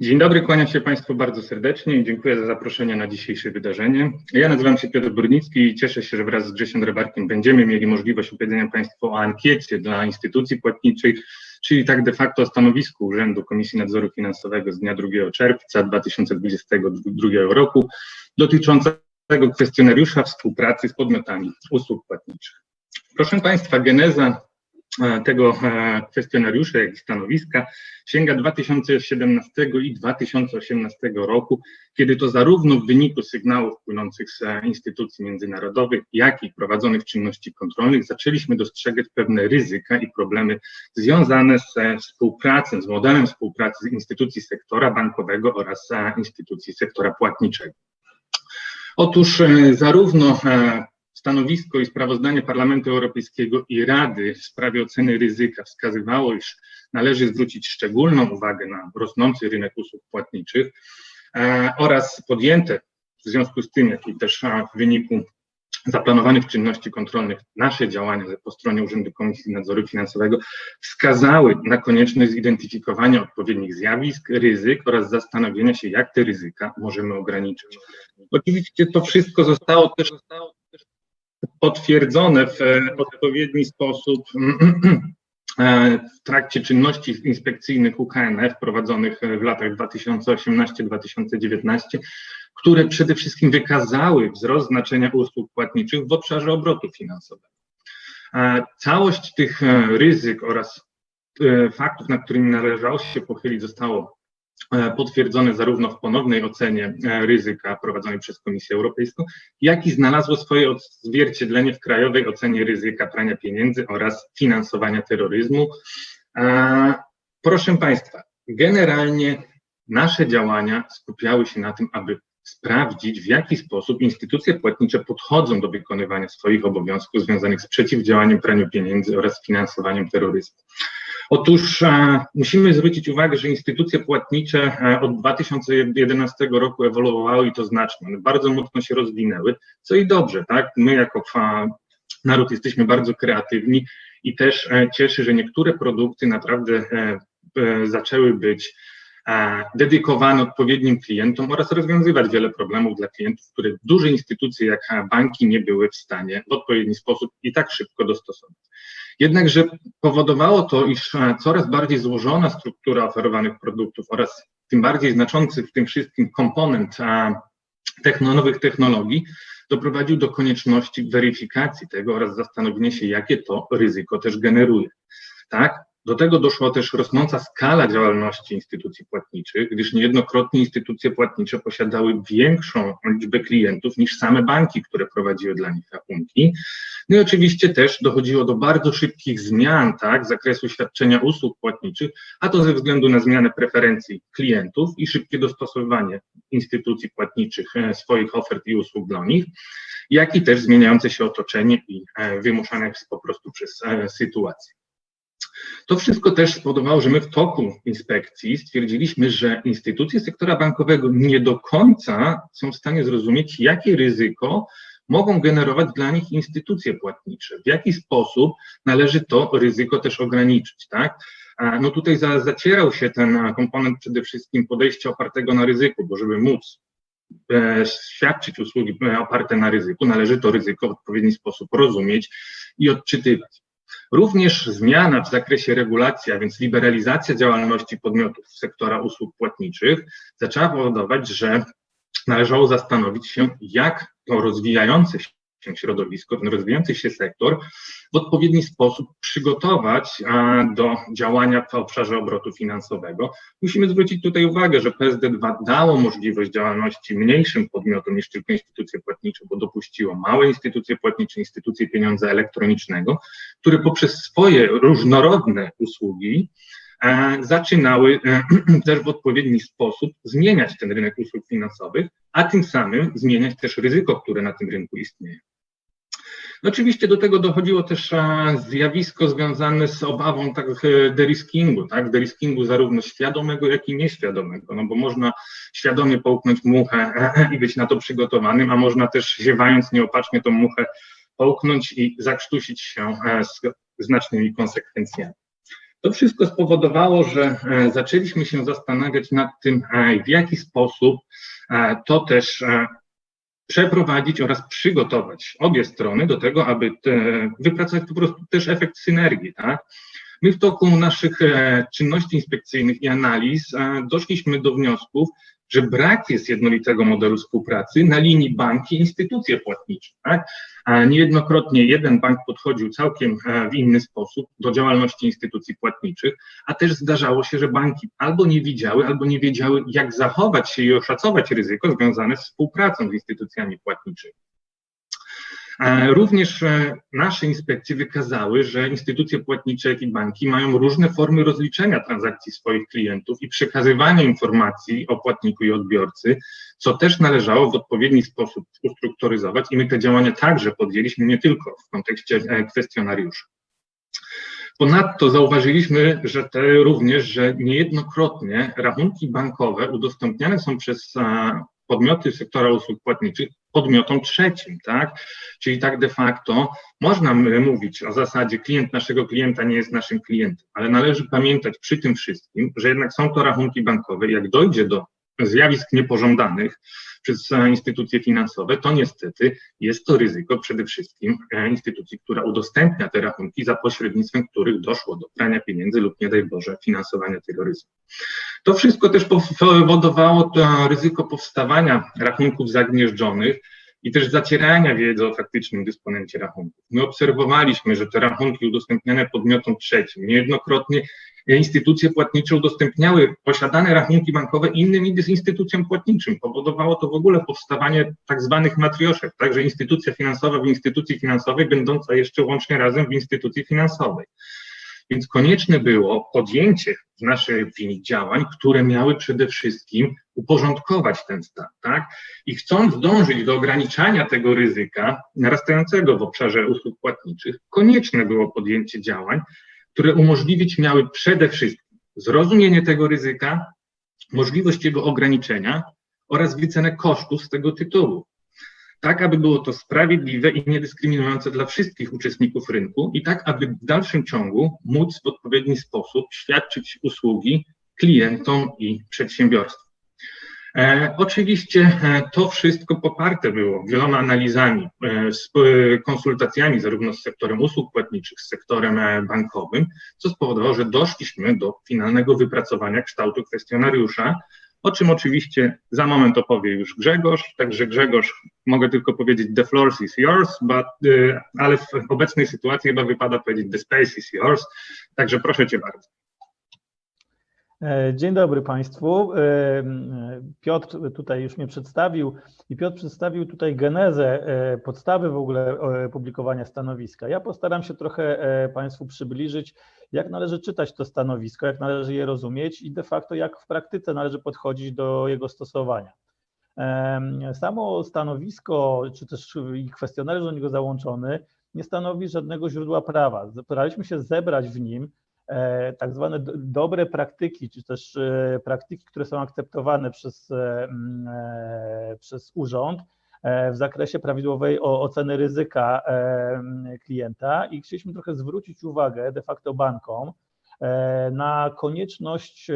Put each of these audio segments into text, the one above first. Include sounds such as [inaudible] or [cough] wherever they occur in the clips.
Dzień dobry, kłaniam się Państwu bardzo serdecznie i dziękuję za zaproszenie na dzisiejsze wydarzenie. Ja nazywam się Piotr Burnicki i cieszę się, że wraz z Grzesiem Rebarkiem będziemy mieli możliwość opowiedzenia Państwu o ankiecie dla instytucji płatniczych, czyli tak de facto o stanowisku Urzędu Komisji Nadzoru Finansowego z dnia 2 czerwca 2022 roku dotyczącego kwestionariusza współpracy z podmiotami usług płatniczych. Proszę Państwa, geneza tego e, kwestionariusza, jak i stanowiska sięga 2017 i 2018 roku, kiedy to zarówno w wyniku sygnałów płynących z e, instytucji międzynarodowych, jak i prowadzonych czynności kontrolnych zaczęliśmy dostrzegać pewne ryzyka i problemy związane ze współpracą, z modelem współpracy instytucji sektora bankowego oraz instytucji sektora płatniczego. Otóż zarówno Stanowisko i sprawozdanie Parlamentu Europejskiego i Rady w sprawie oceny ryzyka wskazywało, iż należy zwrócić szczególną uwagę na rosnący rynek usług płatniczych e, oraz podjęte w związku z tym, jak i też w wyniku zaplanowanych czynności kontrolnych nasze działania po stronie Urzędu Komisji Nadzoru Finansowego wskazały na konieczność zidentyfikowania odpowiednich zjawisk, ryzyk oraz zastanowienia się, jak te ryzyka możemy ograniczyć. Oczywiście to wszystko zostało też potwierdzone w odpowiedni sposób [clears throat] e, w trakcie czynności inspekcyjnych UKNF prowadzonych w latach 2018-2019, które przede wszystkim wykazały wzrost znaczenia usług płatniczych w obszarze obrotu finansowego. E, całość tych e, ryzyk oraz faktów, nad którymi należało się pochylić, zostało E, potwierdzone zarówno w ponownej ocenie e, ryzyka prowadzonej przez Komisję Europejską, jak i znalazło swoje odzwierciedlenie w krajowej ocenie ryzyka prania pieniędzy oraz finansowania terroryzmu. E, proszę Państwa, generalnie nasze działania skupiały się na tym, aby sprawdzić, w jaki sposób instytucje płatnicze podchodzą do wykonywania swoich obowiązków związanych z przeciwdziałaniem praniu pieniędzy oraz finansowaniem terroryzmu. Otóż e, musimy zwrócić uwagę, że instytucje płatnicze e, od 2011 roku ewoluowały i to znacznie. One bardzo mocno się rozwinęły, co i dobrze, tak? My jako naród jesteśmy bardzo kreatywni i też e, cieszy, że niektóre produkty naprawdę zaczęły być dedykowane odpowiednim klientom oraz rozwiązywać wiele problemów dla klientów, które duże instytucje jak banki nie były w stanie w odpowiedni sposób i tak szybko dostosować. Jednakże powodowało to, iż coraz bardziej złożona struktura oferowanych produktów oraz tym bardziej znaczący w tym wszystkim komponent nowych technologii doprowadził do konieczności weryfikacji tego oraz zastanowienia się, jakie to ryzyko też generuje. Tak? Do tego doszła też rosnąca skala działalności instytucji płatniczych, gdyż niejednokrotnie instytucje płatnicze posiadały większą liczbę klientów niż same banki, które prowadziły dla nich rachunki. No i oczywiście też dochodziło do bardzo szybkich zmian tak, zakresu świadczenia usług płatniczych, a to ze względu na zmianę preferencji klientów i szybkie dostosowywanie instytucji płatniczych e, swoich ofert i usług dla nich, jak i też zmieniające się otoczenie i e, wymuszane po prostu przez e, sytuację. To wszystko też spowodowało, że my w toku inspekcji stwierdziliśmy, że instytucje sektora bankowego nie do końca są w stanie zrozumieć, jakie ryzyko mogą generować dla nich instytucje płatnicze, w jaki sposób należy to ryzyko też ograniczyć, tak? No tutaj za, zacierał się ten komponent przede wszystkim podejścia opartego na ryzyku, bo żeby móc e, świadczyć usługi e, oparte na ryzyku, należy to ryzyko w odpowiedni sposób rozumieć i odczytywać. Również zmiana w zakresie regulacji, a więc liberalizacja działalności podmiotów sektora usług płatniczych zaczęła powodować, że należało zastanowić się, jak to rozwijające się środowisko, ten rozwijający się sektor w odpowiedni sposób przygotować do działania w obszarze obrotu finansowego. Musimy zwrócić tutaj uwagę, że PSD2 dało możliwość działalności mniejszym podmiotom niż tylko instytucje płatnicze, bo dopuściło małe instytucje płatnicze, instytucje pieniądza elektronicznego, które poprzez swoje różnorodne usługi e, zaczynały e, [clears throat] też w odpowiedni sposób zmieniać ten rynek usług finansowych, a tym samym zmieniać też ryzyko, które na tym rynku istnieje. Oczywiście do tego dochodziło też zjawisko związane z obawą tak e, deriskingu, tak, deriskingu zarówno świadomego, jak i nieświadomego, no bo można świadomie połknąć muchę e, e, i być na to przygotowanym, a można też ziewając nieopatrznie tą muchę połknąć i zakrztusić się z znacznymi konsekwencjami. To wszystko spowodowało, że zaczęliśmy się zastanawiać nad tym, w jaki sposób to też przeprowadzić oraz przygotować obie strony do tego, aby te, wypracować po prostu też efekt synergii, tak? My w toku naszych e, czynności inspekcyjnych i analiz e, doszliśmy do wniosków, że brak jest jednolitego modelu współpracy na linii banki instytucje płatnicze. Tak? A niejednokrotnie jeden bank podchodził całkiem e, w inny sposób do działalności instytucji płatniczych, a też zdarzało się, że banki albo nie widziały, albo nie wiedziały, jak zachować się i oszacować ryzyko związane z współpracą z instytucjami płatniczymi. Również e, nasze inspekcje wykazały, że instytucje płatnicze, jak i banki mają różne formy rozliczenia transakcji swoich klientów i przekazywania informacji o płatniku i odbiorcy, co też należało w odpowiedni sposób ustrukturyzować i my te działania także podjęliśmy nie tylko w kontekście e, kwestionariusza. Ponadto zauważyliśmy, że te również, że niejednokrotnie rachunki bankowe udostępniane są przez podmioty sektora usług płatniczych podmiotom trzecim, tak? Czyli tak de facto można mówić o zasadzie klient naszego klienta nie jest naszym klientem, ale należy pamiętać przy tym wszystkim, że jednak są to rachunki bankowe. Jak dojdzie do zjawisk niepożądanych, przez instytucje finansowe, to niestety jest to ryzyko przede wszystkim e, instytucji, która udostępnia te rachunki, za pośrednictwem których doszło do prania pieniędzy lub nie daj Boże finansowania terroryzmu. To wszystko też powodowało to ryzyko powstawania rachunków zagnieżdżonych, i też zacierania wiedzy o faktycznym dysponencie rachunków. My obserwowaliśmy, że te rachunki udostępniane podmiotom trzecim niejednokrotnie instytucje płatnicze udostępniały posiadane rachunki bankowe innym instytucjom płatniczym. Powodowało to w ogóle powstawanie tak zwanych matrioszek, także instytucja finansowa w instytucji finansowej, będąca jeszcze łącznie razem w instytucji finansowej. Więc konieczne było podjęcie w naszej opinii działań, które miały przede wszystkim uporządkować ten stan, tak? I chcąc dążyć do ograniczania tego ryzyka narastającego w obszarze usług płatniczych, konieczne było podjęcie działań, które umożliwić miały przede wszystkim zrozumienie tego ryzyka, możliwość jego ograniczenia oraz wycenę kosztów z tego tytułu. Tak, aby było to sprawiedliwe i niedyskryminujące dla wszystkich uczestników rynku i tak, aby w dalszym ciągu móc w odpowiedni sposób świadczyć usługi klientom i przedsiębiorstwom. E, oczywiście e, to wszystko poparte było wieloma analizami, e, konsultacjami zarówno z sektorem usług płatniczych, z sektorem bankowym, co spowodowało, że doszliśmy do finalnego wypracowania kształtu kwestionariusza, o czym oczywiście za moment opowie już Grzegorz. Także Grzegorz, mogę tylko powiedzieć the floor is yours, but, ale w obecnej sytuacji chyba wypada powiedzieć the space is yours. Także proszę Cię bardzo. E, dzień dobry Państwu. E, Piotr tutaj już mnie przedstawił i Piotr przedstawił tutaj genezę, e, podstawy w ogóle publikowania stanowiska. Ja postaram się trochę Państwu przybliżyć, jak należy czytać to stanowisko, jak należy je rozumieć i de facto jak w praktyce należy podchodzić do jego stosowania. Samo stanowisko, czy też kwestionariusz do niego załączony, nie stanowi żadnego źródła prawa. Staraliśmy się zebrać w nim E, tak zwane dobre praktyki, czy też e, praktyki, które są akceptowane przez, e, przez urząd w zakresie prawidłowej oceny ryzyka klienta. I chcieliśmy trochę zwrócić uwagę de facto bankom na konieczność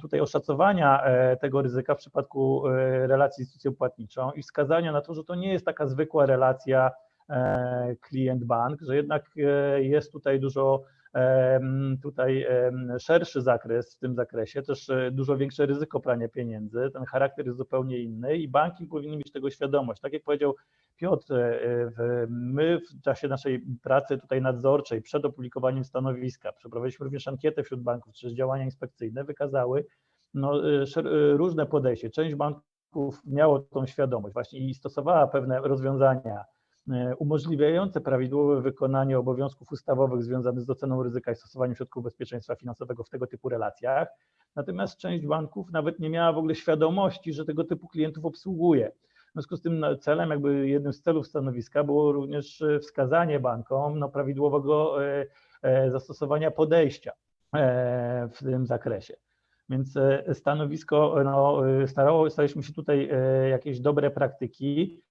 tutaj oszacowania tego ryzyka w przypadku relacji z instytucją płatniczą i wskazania na to, że to nie jest taka zwykła relacja E, klient bank, że jednak e, jest tutaj dużo tutaj szerszy zakres w tym zakresie, też e, dużo większe ryzyko prania pieniędzy, ten charakter jest zupełnie inny i banki powinny mieć tego świadomość. Tak jak powiedział Piotr, my w czasie naszej pracy tutaj nadzorczej przed opublikowaniem stanowiska przeprowadziliśmy również ankietę wśród banków, czy działania inspekcyjne wykazały no, różne podejście. Część banków miało tą świadomość właśnie i stosowała pewne rozwiązania E, umożliwiające prawidłowe wykonanie obowiązków ustawowych związanych z oceną ryzyka i stosowaniem środków bezpieczeństwa finansowego w tego typu relacjach. Natomiast część banków nawet nie miała w ogóle świadomości, że tego typu klientów obsługuje. W związku z tym celem, jakby jednym z celów stanowiska było również e, wskazanie bankom no, prawidłowego e, zastosowania podejścia w tym zakresie. Więc stanowisko, no, starało, się tutaj jakieś dobre praktyki e,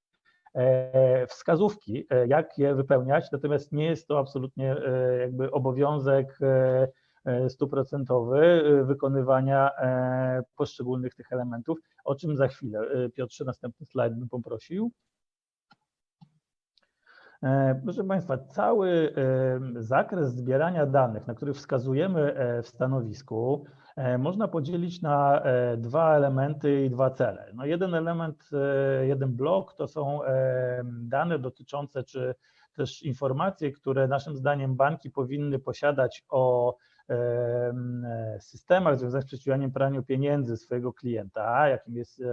wskazówki, e, jak je wypełniać, natomiast nie jest to absolutnie e, jakby obowiązek e, e, stuprocentowy e, wykonywania e, poszczególnych tych elementów, o czym za chwilę. E, Piotrze, następny slajd bym poprosił. E, Proszę Państwa, cały e, zakres zbierania danych, na który wskazujemy e, w stanowisku, można podzielić na dwa elementy i dwa cele. No jeden element, jeden blok to są dane dotyczące, czy też informacje, które naszym zdaniem banki powinny posiadać o systemach związanych z przeciwdziałaniem praniu pieniędzy swojego klienta, jakim jest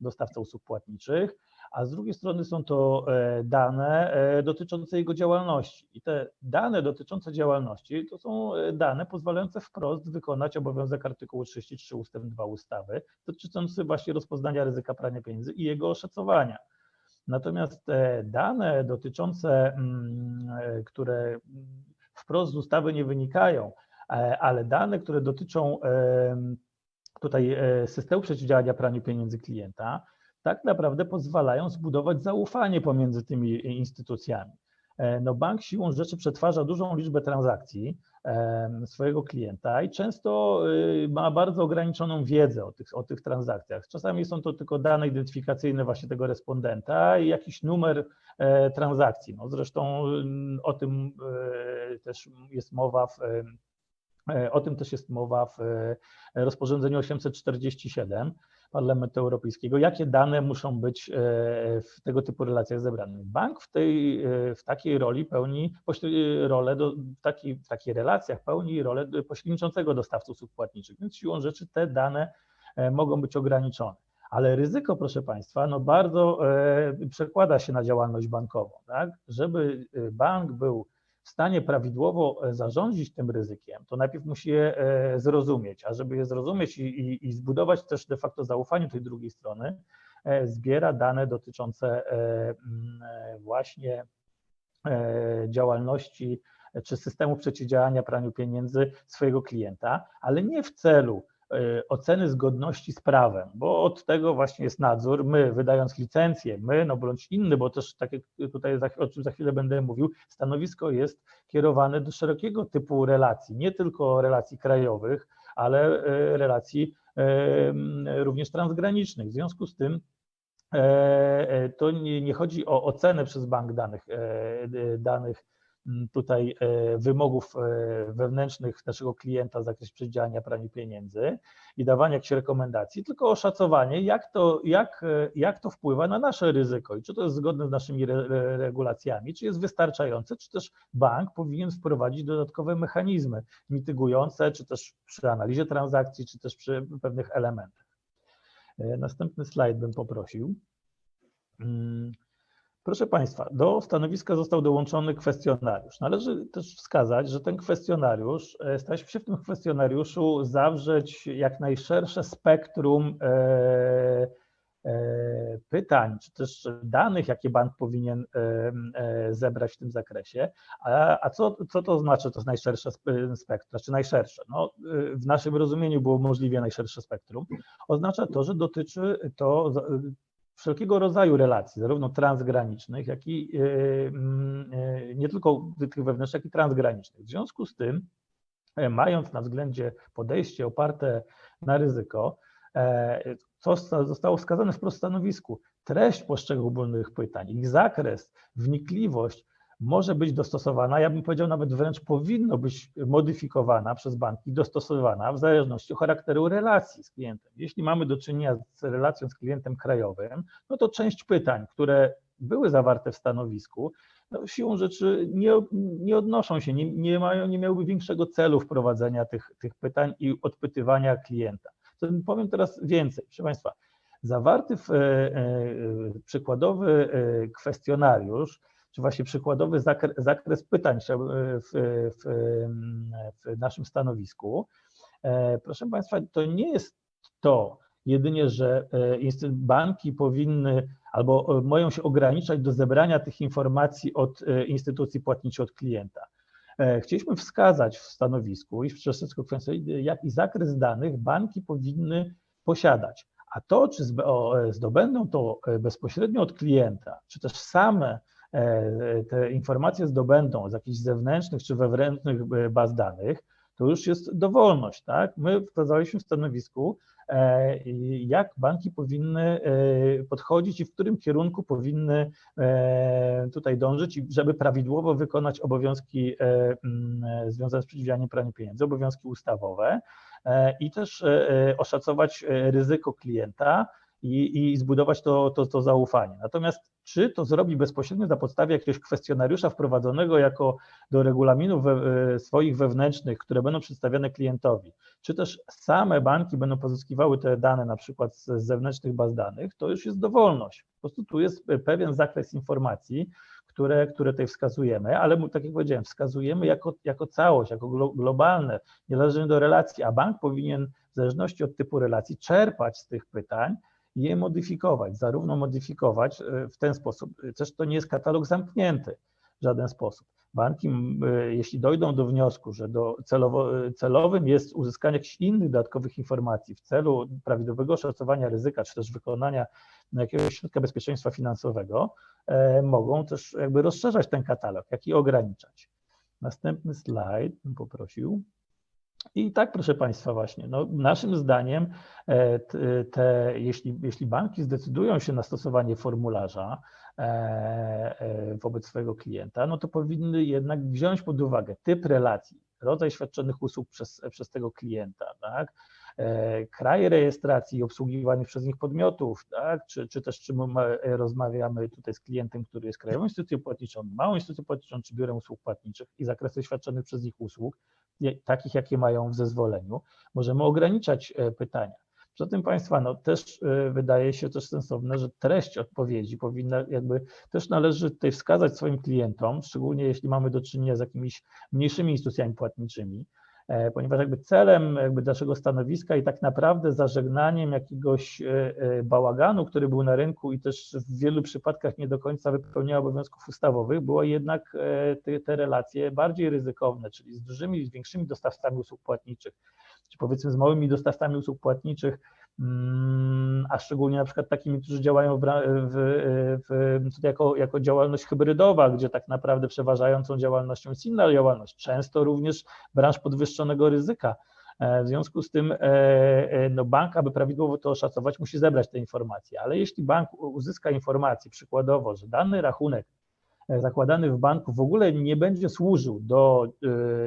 dostawca usług płatniczych a z drugiej strony są to e, dane e, dotyczące jego działalności. I te dane dotyczące działalności to są e, dane pozwalające wprost wykonać obowiązek artykułu 33 ust. 2 ustawy dotyczący właśnie rozpoznania ryzyka prania pieniędzy i jego oszacowania. Natomiast dane dotyczące, mm, które wprost z ustawy nie wynikają, ale dane, które dotyczą tutaj systemu przeciwdziałania praniu pieniędzy klienta, tak naprawdę pozwalają zbudować zaufanie pomiędzy tymi instytucjami. E, No bank siłą rzeczy przetwarza dużą liczbę transakcji em, swojego klienta i często y, ma bardzo ograniczoną wiedzę o tych, o tych transakcjach. Czasami są to tylko dane identyfikacyjne właśnie tego respondenta i jakiś numer e, transakcji. No zresztą mm, o tym e, też jest mowa w e, o tym też jest mowa w e, rozporządzeniu 847 Parlamentu Europejskiego, jakie dane muszą być e, w tego typu relacjach zebrane. Bank w, tej, e, w takiej roli pełni pośle- rolę, do, w, takiej, w takich relacjach pełni rolę pośredniczącego dostawcy usług płatniczych, więc siłą rzeczy te dane e, mogą być ograniczone. Ale ryzyko, proszę Państwa, no bardzo e, przekłada się na działalność bankową. Tak? Żeby e, bank był w stanie prawidłowo e, zarządzić tym ryzykiem, to najpierw musi je e, zrozumieć, a żeby je zrozumieć i, i, i zbudować też de facto zaufanie tej drugiej strony, e, zbiera dane dotyczące mm, właśnie działalności czy systemu przeciwdziałania praniu pieniędzy swojego klienta, ale nie w celu oceny zgodności z prawem, bo od tego właśnie jest nadzór. My, wydając licencję, my, no bądź inny, bo też tak jak tutaj o czym za chwilę będę mówił, stanowisko jest kierowane do szerokiego typu relacji, nie tylko relacji krajowych, ale e, relacji e, również transgranicznych. W związku z tym e, e, to nie, nie chodzi o ocenę przez bank danych, e, danych tutaj e, wymogów e, wewnętrznych naszego klienta w zakresie przeciwdziałania praniu pieniędzy i dawania jakichś rekomendacji, tylko oszacowanie, jak to, jak, e, jak to wpływa na nasze ryzyko i czy to jest zgodne z naszymi re, re, regulacjami, czy jest wystarczające, czy też bank powinien wprowadzić dodatkowe mechanizmy mitygujące, czy też przy analizie transakcji, czy też przy pewnych elementach. Następny slajd bym poprosił. Proszę Państwa, do stanowiska został dołączony kwestionariusz. Należy też wskazać, że ten kwestionariusz, e, staraliśmy się w tym kwestionariuszu zawrzeć jak najszersze spektrum e, e, pytań, czy też danych, jakie bank powinien zebrać w tym zakresie. A, a co, co to znaczy, to najszersze spe- spektrum, znaczy najszersze? No, w naszym rozumieniu było możliwie najszersze spektrum. Oznacza to, że dotyczy to wszelkiego rodzaju relacji, zarówno transgranicznych, jak i e, mm, e, nie tylko tych wewnętrznych, jak i transgranicznych. W związku z tym, e, mając na względzie podejście oparte na ryzyko, e, co sta- zostało wskazane wprost w stanowisku, treść poszczególnych pytań, ich zakres, wnikliwość może być dostosowana, ja bym powiedział nawet wręcz powinno być modyfikowana przez banki, dostosowana w zależności od charakteru relacji z klientem. Jeśli mamy do czynienia z relacją z klientem krajowym, no to część pytań, które były zawarte w stanowisku, no siłą rzeczy nie, nie odnoszą się, nie, nie, mają, nie miałyby większego celu wprowadzenia tych, tych pytań i odpytywania klienta. Powiem teraz więcej, proszę Państwa. Zawarty w, e, e, przykładowy e, kwestionariusz, czy właśnie przykładowy zakres, zakres pytań w, w, w, w naszym stanowisku, e, proszę Państwa, to nie jest to jedynie, że e, banki powinny albo e, mają się ograniczać do zebrania tych informacji od e, instytucji płatniczej, od klienta. E, Chcieliśmy wskazać w stanowisku i w przestrzeni konferencyjnej, jaki zakres danych banki powinny posiadać, A to, czy e, zdobędą to e, bezpośrednio od klienta, czy też same e, te informacje zdobędą z jakichś zewnętrznych czy wewnętrznych e, baz danych, to już jest dowolność, tak? My wskazaliśmy w stanowisku, e, jak banki powinny e, podchodzić i w którym kierunku powinny e, tutaj dążyć, żeby prawidłowo wykonać obowiązki e, mm, e, związane z przeciwdziałaniem praniu pieniędzy, obowiązki ustawowe e, i też e, e, oszacować e, ryzyko klienta i, i zbudować to, to, to zaufanie. Natomiast czy to zrobi bezpośrednio na podstawie jakiegoś kwestionariusza wprowadzonego jako do regulaminów we, e, swoich wewnętrznych, które będą przedstawiane klientowi, czy też same banki będą pozyskiwały te dane na przykład z, zewnętrznych baz danych, to już jest dowolność. Po prostu tu jest pewien zakres informacji, które, które tutaj wskazujemy, ale tak jak powiedziałem, wskazujemy jako, jako całość, jako glo, globalne, niezależnie do relacji, a bank powinien w zależności od typu relacji czerpać z tych pytań je modyfikować, zarówno modyfikować e, w ten sposób, e, też to nie jest katalog zamknięty w żaden sposób. Banki, e, jeśli dojdą do wniosku, że do celowo, celowym jest uzyskanie jakichś innych dodatkowych informacji w celu prawidłowego oszacowania ryzyka, czy też wykonania jakiegoś środka bezpieczeństwa finansowego, mogą też jakby rozszerzać ten katalog, jak i ograniczać. Następny slajd bym poprosił. I tak, proszę Państwa, właśnie, no, naszym zdaniem, e, te, jeśli, jeśli banki zdecydują się na stosowanie formularza e, e, wobec swojego klienta, no to powinny jednak wziąć pod uwagę typ relacji, rodzaj świadczonych usług przez, przez tego klienta, tak? e, kraj rejestracji obsługiwanych przez nich podmiotów, tak? czy, czy też czy my ma- rozmawiamy tutaj z klientem, który jest krajową instytucją płatniczą, małą instytucją płatniczą, czy biurem usług płatniczych i zakresy świadczonych przez nich usług, takich jakie mają w zezwoleniu, możemy ograniczać e, pytania. Poza tym Państwa, no też e, wydaje się też sensowne, że treść odpowiedzi powinna jakby też należy tutaj wskazać swoim klientom, szczególnie jeśli mamy do czynienia z jakimiś mniejszymi instytucjami płatniczymi, ponieważ jakby celem jakby naszego stanowiska i tak naprawdę zażegnaniem jakiegoś e, e, bałaganu, który był na rynku i też w wielu przypadkach nie do końca wypełniał obowiązków ustawowych, było jednak e, te, te relacje bardziej ryzykowne, czyli z dużymi, z większymi dostawcami usług płatniczych, czy powiedzmy z małymi dostawcami usług płatniczych, mm, a szczególnie na przykład takimi, którzy działają w, w, w, jako, jako działalność hybrydowa, gdzie tak naprawdę przeważającą działalnością jest inna działalność, często również branż podwyższonego ryzyka. E, W związku z tym e, e, no bank, aby prawidłowo to oszacować, musi zebrać te informacje, ale jeśli bank uzyska informację przykładowo, że dany rachunek zakładany w banku w ogóle nie będzie służył do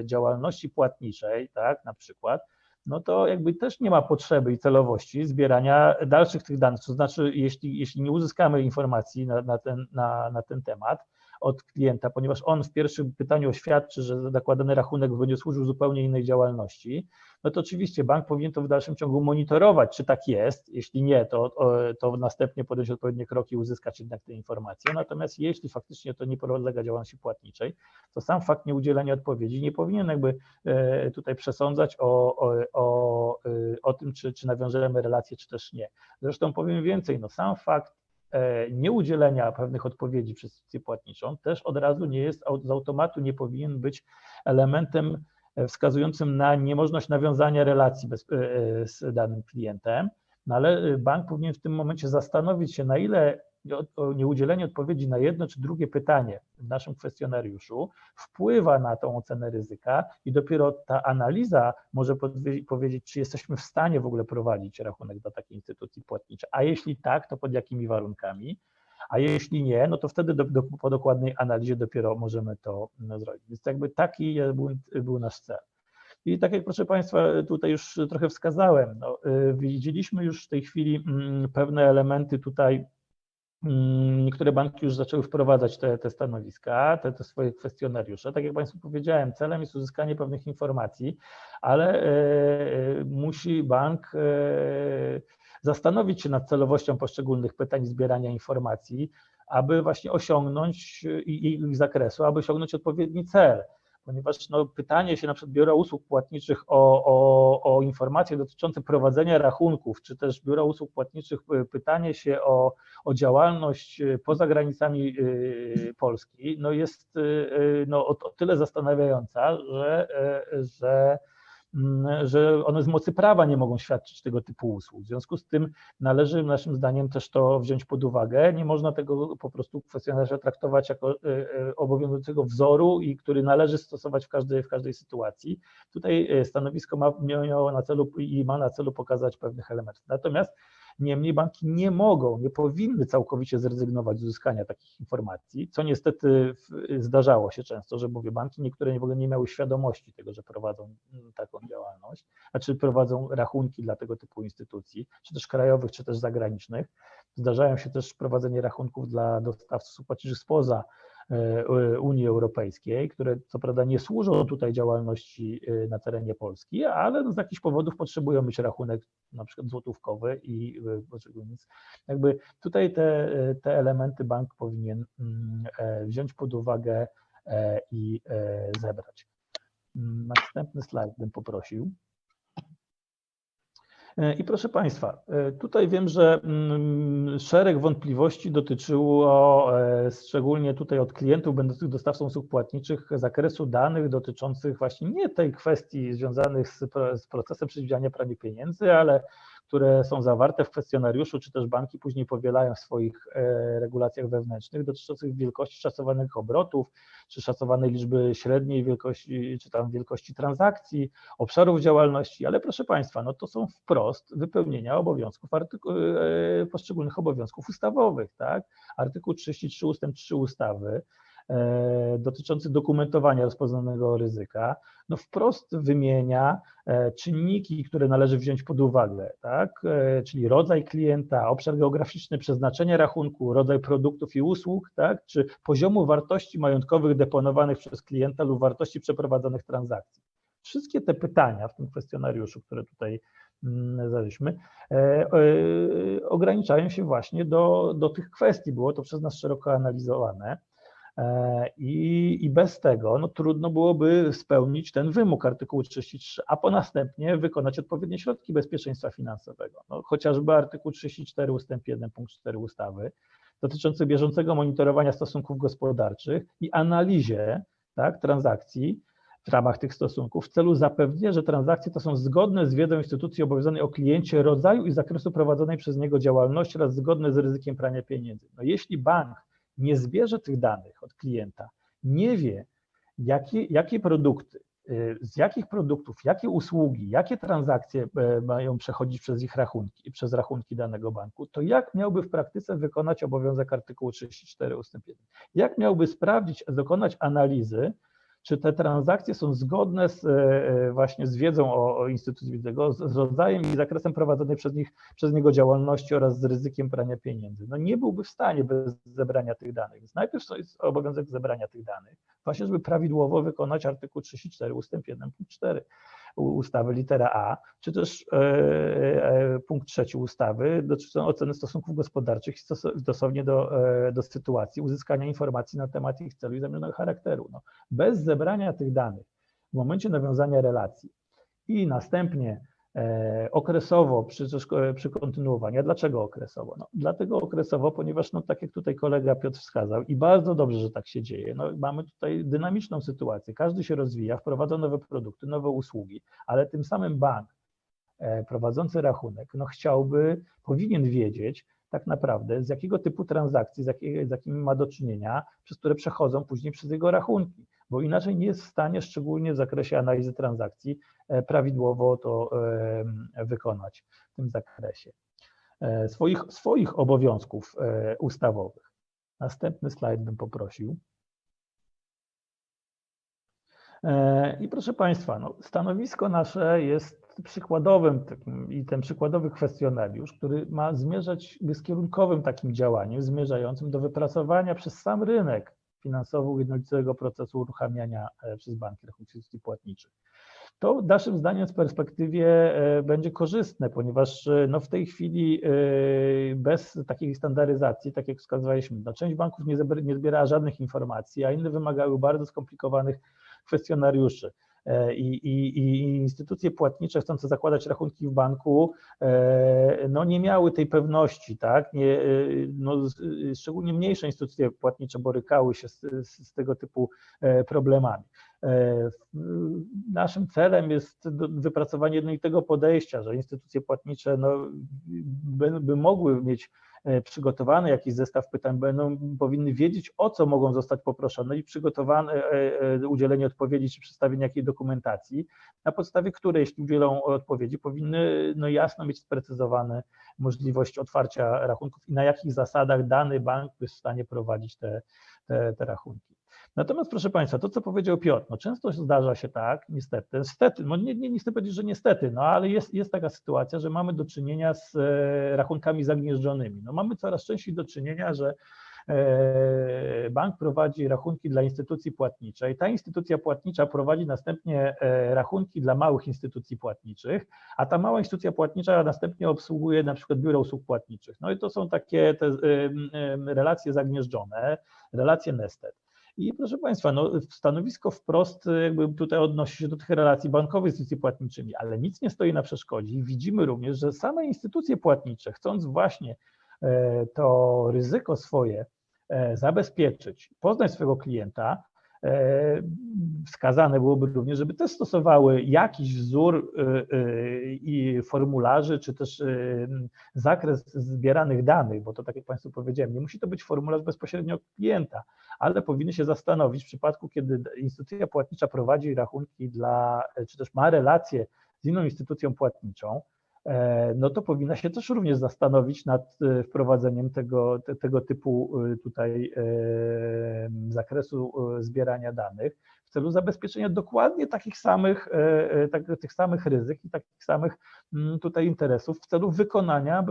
działalności płatniczej, tak, na przykład, no to jakby też nie ma potrzeby i celowości zbierania dalszych tych danych. To znaczy, jeśli, jeśli nie uzyskamy informacji na, na, ten, na, na ten temat od klienta, ponieważ on w pierwszym pytaniu oświadczy, że zakładany rachunek będzie służył zupełnie innej działalności, no to oczywiście bank powinien to w dalszym ciągu monitorować, czy tak jest. Jeśli nie, to, to następnie podjąć odpowiednie kroki i uzyskać jednak te informacje. Natomiast jeśli faktycznie to nie podlega działalności płatniczej, to sam fakt nieudzielenia odpowiedzi nie powinien jakby e, tutaj przesądzać o, o, o, y, o tym, czy, czy nawiążemy relacje, czy też nie. Zresztą powiem więcej, no sam fakt e, nieudzielenia pewnych odpowiedzi przez instytucję płatniczą też od razu nie jest, z automatu nie powinien być elementem e, wskazującym na niemożność nawiązania relacji bez, e, e, z danym klientem, no ale e, bank powinien w tym momencie zastanowić się, na ile o- nieudzielenie odpowiedzi na jedno czy drugie pytanie w naszym kwestionariuszu wpływa na tą ocenę ryzyka i dopiero ta analiza może powiedzieć, czy jesteśmy w stanie w ogóle prowadzić rachunek do takiej instytucji płatniczej, a jeśli tak, to pod jakimi warunkami, a jeśli nie, no to wtedy do, do, po dokładnej analizie dopiero możemy to no, zrobić. Więc jakby taki był, był nasz cel. I tak jak proszę Państwa tutaj już trochę wskazałem, no, y, widzieliśmy już w tej chwili mm, pewne elementy tutaj Mm, Niektóre banki już zaczęły wprowadzać te, te stanowiska, te, te swoje kwestionariusze. Tak jak Państwu powiedziałem, celem jest uzyskanie pewnych informacji, ale e, musi bank e, zastanowić się nad celowością poszczególnych pytań, zbierania informacji, aby właśnie osiągnąć i ich zakresu, aby osiągnąć odpowiedni cel. Ponieważ no, pytanie się na przykład biura usług płatniczych o, o, o informacje dotyczące prowadzenia rachunków, czy też biura usług płatniczych e, pytanie się o, o działalność e, poza granicami e, Polski, no jest no, o, o tyle zastanawiająca, że, że że one z mocy prawa nie mogą świadczyć tego typu usług. W związku z tym należy naszym zdaniem też to wziąć pod uwagę. Nie można tego po prostu kwestionarza traktować jako e, e, obowiązującego wzoru i który należy stosować w każdej, w każdej sytuacji. Tutaj e, stanowisko ma miało na celu i ma na celu pokazać pewnych elementów. Natomiast Niemniej banki nie mogą, nie powinny całkowicie zrezygnować z uzyskania takich informacji, co niestety zdarzało się często, że mówię, banki niektóre w ogóle nie miały świadomości tego, że prowadzą mm, taką działalność, znaczy prowadzą rachunki dla tego typu instytucji, czy też krajowych, czy też zagranicznych. Zdarzają się też prowadzenie rachunków dla dostawców płatniczych spoza Unii Europejskiej, które co prawda nie służą tutaj działalności e, na terenie Polski, ale z jakichś powodów potrzebują mieć rachunek na przykład złotówkowy i e, więc jakby tutaj te, te elementy bank powinien mm, wziąć pod uwagę i zebrać. Mm, następny slajd bym poprosił. E, I proszę Państwa, e, tutaj wiem, że mm, szereg wątpliwości dotyczyło e, szczególnie tutaj od klientów będących dostawcą usług płatniczych zakresu danych dotyczących właśnie nie tej kwestii związanych z, z procesem przeciwdziałania praniu pieniędzy, ale które są zawarte w kwestionariuszu, czy też banki później powielają w swoich e, regulacjach wewnętrznych dotyczących wielkości szacowanych obrotów, czy szacowanej liczby średniej wielkości, czy tam wielkości transakcji, obszarów działalności, ale proszę Państwa, no to są wprost wypełnienia obowiązków, e, poszczególnych obowiązków ustawowych, tak? Artykuł 33 ustęp 3 ustawy dotyczący dokumentowania rozpoznanego ryzyka, no wprost wymienia e, czynniki, które należy wziąć pod uwagę, tak? E, czyli rodzaj klienta, obszar geograficzny przeznaczenia rachunku, rodzaj produktów i usług, tak? czy poziomu wartości majątkowych deponowanych przez klienta lub wartości przeprowadzonych transakcji. Wszystkie te pytania w tym kwestionariuszu, które tutaj mm, zadaliśmy, ograniczają się właśnie do, do tych kwestii. Było to przez nas szeroko analizowane. E, I, I, bez tego no, trudno byłoby spełnić ten wymóg artykułu 33, a po następnie wykonać odpowiednie środki bezpieczeństwa finansowego. No, chociażby artykuł 34 ustęp 1 punkt 4 ustawy dotyczący bieżącego monitorowania stosunków gospodarczych i analizie tak, transakcji w ramach tych stosunków w celu zapewnienia, że transakcje to są zgodne z wiedzą instytucji obowiązanej o kliencie, rodzaju i zakresu prowadzonej przez niego działalności oraz zgodne z ryzykiem prania pieniędzy. No, jeśli bank nie zbierze tych danych od klienta, nie wie, jakie, jakie produkty, y, z jakich produktów, jakie usługi, jakie transakcje e, mają przechodzić przez ich rachunki, przez rachunki danego banku, to jak miałby w praktyce wykonać obowiązek artykułu 34 ust. 1? Jak miałby sprawdzić, dokonać analizy, czy te transakcje są zgodne z, e, e, właśnie z wiedzą o, o instytucji widzego, z, rodzajem i zakresem prowadzonej przez, nich, przez niego działalności oraz z ryzykiem prania pieniędzy. No nie byłby w stanie bez zebrania tych danych. Więc najpierw jest obowiązek zebrania tych danych, właśnie żeby prawidłowo wykonać artykuł 34 ustęp 1 punkt 4 ustawy litera A, czy też e, e, punkt trzeci ustawy dotyczący oceny stosunków gospodarczych stosownie do, e, do sytuacji uzyskania informacji na temat ich celu i zamierzonego charakteru. No, bez zebrania tych danych w momencie nawiązania relacji i następnie E, okresowo przy, przy kontynuowaniu. Dlaczego okresowo? No, dlatego okresowo, ponieważ no, tak jak tutaj kolega Piotr wskazał i bardzo dobrze, że tak się dzieje, no, mamy tutaj dynamiczną sytuację, każdy się rozwija, wprowadza nowe produkty, nowe usługi, ale tym samym bank e, prowadzący rachunek no, chciałby, powinien wiedzieć, tak naprawdę z jakiego typu transakcji, z, jakiej, z jakimi ma do czynienia, przez które przechodzą później przez jego rachunki, bo inaczej nie jest w stanie, szczególnie w zakresie analizy transakcji, e, prawidłowo to e, wykonać w tym zakresie. E, swoich, swoich obowiązków ustawowych. Następny slajd bym poprosił. I proszę Państwa, no, stanowisko nasze jest przykładowym takim, i ten przykładowy kwestionariusz, który ma zmierzać bezkierunkowym takim działaniem, zmierzającym do wypracowania przez sam rynek finansowo jednolitego procesu uruchamiania e, przez banki rachunków płatniczych. To naszym zdaniem z perspektywie e, będzie korzystne, ponieważ e, no w tej chwili bez takiej standaryzacji, tak jak wskazywaliśmy, no część banków nie, zbierała żadnych informacji, a inne wymagały bardzo skomplikowanych kwestionariuszy. E, i, i, i instytucje płatnicze chcące zakładać rachunki w banku, e, no nie miały tej pewności, tak? Nie, e, no, szczególnie mniejsze instytucje płatnicze borykały się z, z, z tego typu problemami. Naszym celem jest wypracowanie jednolitego podejścia, że instytucje płatnicze no, by, by mogły mieć przygotowany jakiś zestaw pytań, będą powinny wiedzieć, o co mogą zostać poproszone i przygotowane e, e, udzielenie odpowiedzi czy przedstawienie jakiej dokumentacji, na podstawie której, jeśli udzielą odpowiedzi, powinny no, jasno mieć sprecyzowane możliwość otwarcia rachunków i na jakich zasadach dany bank jest w stanie prowadzić te, te, te rachunki. Natomiast proszę Państwa, to co powiedział Piotr, no często zdarza się tak, niestety, niestety, no nie, nie, nie chcę powiedzieć, że niestety, no ale jest, jest taka sytuacja, że mamy do czynienia z e, rachunkami zagnieżdżonymi. No mamy coraz częściej do czynienia, że e, bank prowadzi rachunki dla instytucji płatniczej, ta instytucja płatnicza prowadzi następnie e, rachunki dla małych instytucji płatniczych, a ta mała instytucja płatnicza następnie obsługuje na przykład biuro usług płatniczych. No i to są takie relacje zagnieżdżone, relacje nested. I proszę Państwa, no, stanowisko wprost jakby tutaj odnosi się do tych relacji bankowych z instytucjami płatniczymi, ale nic nie stoi na przeszkodzie i widzimy również, że same instytucje płatnicze, chcąc właśnie e, to ryzyko swoje e, zabezpieczyć, poznać swojego klienta, wskazane byłoby również, żeby też stosowały jakiś wzór e, e, i formularzy, czy też e, zakres zbieranych danych, bo to tak jak Państwu powiedziałem, nie musi to być formularz bezpośrednio klienta, ale powinny się zastanowić w przypadku, kiedy instytucja płatnicza prowadzi rachunki dla, czy też ma relacje z inną instytucją płatniczą, e, no to powinna się też również zastanowić nad e, wprowadzeniem tego, te, tego typu e, tutaj e, zakresu e, zbierania danych w celu zabezpieczenia dokładnie takich samych, e, e, tak, tych samych ryzyk i takich samych tutaj interesów w celu wykonania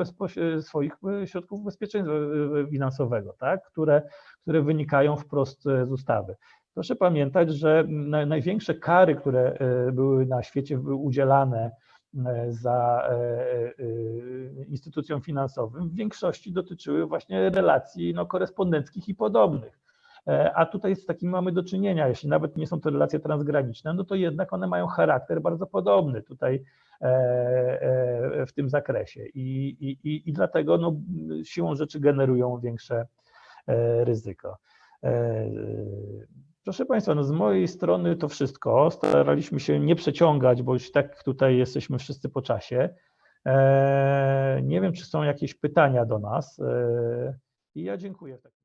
swoich e, środków bezpieczeństwa e, finansowego, tak, które, które wynikają wprost e, z ustawy. Proszę pamiętać, że na- największe kary, które e, były na świecie były udzielane e, za e, e, instytucjom finansowym, w większości dotyczyły właśnie relacji no, korespondenckich i podobnych. E, A tutaj z takimi mamy do czynienia, jeśli nawet nie są to relacje transgraniczne, no to jednak one mają charakter bardzo podobny tutaj e, e, w tym zakresie i, i, i- dlatego no, siłą rzeczy generują większe e, ryzyko. Proszę Państwa, no z mojej strony to wszystko. Staraliśmy się nie przeciągać, bo już tak tutaj jesteśmy wszyscy po czasie. E, Nie wiem, czy są jakieś pytania do nas. E, I ja dziękuję.